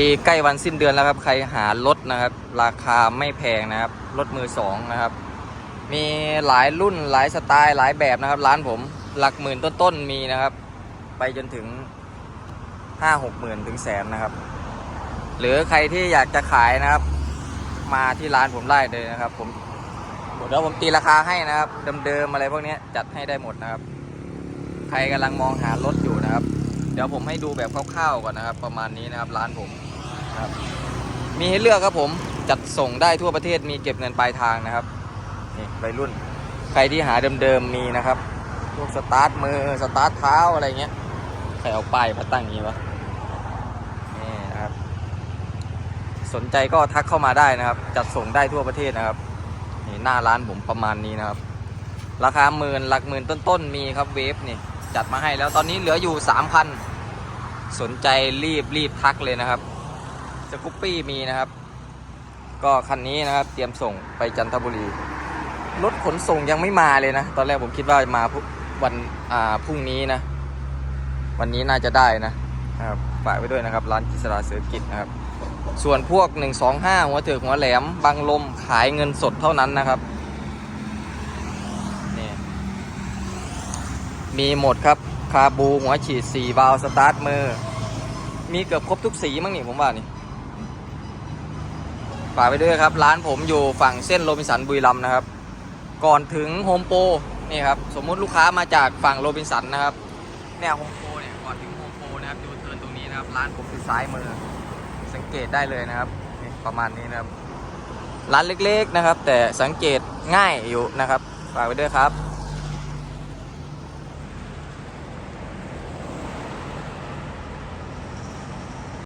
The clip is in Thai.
ดีใกล้วันสิ้นเดือนแล้วครับ ใครหารถนะครับ ราคาไม่แพงนะครับ รถมือสองนะครับ มีหลายรุ่นหลายสไตล์หลายแบบนะครับ ร้านผมหลักหมื่นต้นๆมีนะครับ ไปจนถึงห้าหกหมื่นถึงแสนนะครับ หรือใครที่อยากจะขายนะครับ มาที่ร้านผมได้เลยนะครับ ผมเดี๋ยวผมตีราคาให้นะครับ เดิมๆอะไรพวกนี้จัดให้ได้หมดนะครับ ใครกำลังมองหารถอยู่นะครับ เดี๋ยวผมให้ดูแบบคร่าวๆก่อนนะครับ ประมาณนี้นะครับร้านผมครับ มีให้เลือกครับผมจัดส่งได้ทั่วประเทศมีเก็บเงินปลายทางนะครับนี่วัยรุ่น ใครที่หาเดิมๆมีนะครับพวกสตาร์ทมือสตาร์ทเท้าอะไรเงี้ยใครเอาป้ายมาตั้งอย่างนี้วะนี่นะครับ สนใจก็ทักเข้ามาได้นะครับ จัดส่งได้ทั่วประเทศนะครับนี่หน้าร้านผมประมาณนี้นะครับ ราคาหมื่นหลักหมื่นต้นๆมีครับเวฟนี่ จัดมาให้แล้วตอนนี้เหลืออยู่สามพันสนใจรีบรีบทักเลยนะครับสกุปปี้มีนะครับ ก็คันนี้นะครับ เตรียมส่งไปจันทบุรีรถขนส่งยังไม่มาเลยนะ ตอนแรกผมคิดว่ามาวันอ่าพรุ่งนี้นะ วันนี้น่าจะได้นะครับฝากไว้ด้วยนะครับ ร้านกิษราเสือกิจนะครับ ส่วนพวก 125 หัวเถือกหัวแหลม บางลมขายเงินสดเท่านั้นนะครับ มีหมดครับ คาบูหัวฉีด4บาล์วสตาร์ทมือ มีเกือบครบทุกสีมั้งนี่ผมว่านี่ฝากไปด้วยครับ ร้านผมอยู่ฝั่งเส้นโรบินสันบุรีรัมนะครับ ก่อนถึงโฮมโปรนี่ครับ สมมุติลูกค้ามาจากฝั่งโรบินสันนะครับ เนี่ยโฮมโปรเนี่ยก่อนถึงโฮมโปรนะครับดูเทิร์นตรงนี้นะครับ ร้านผมคือซ้ายมือ สังเกตได้เลยนะครับนี่ประมาณนี้นะครับ ร้านเล็กๆนะครับ แต่สังเกตง่ายอยู่นะครับฝากไว้ด้วยครับ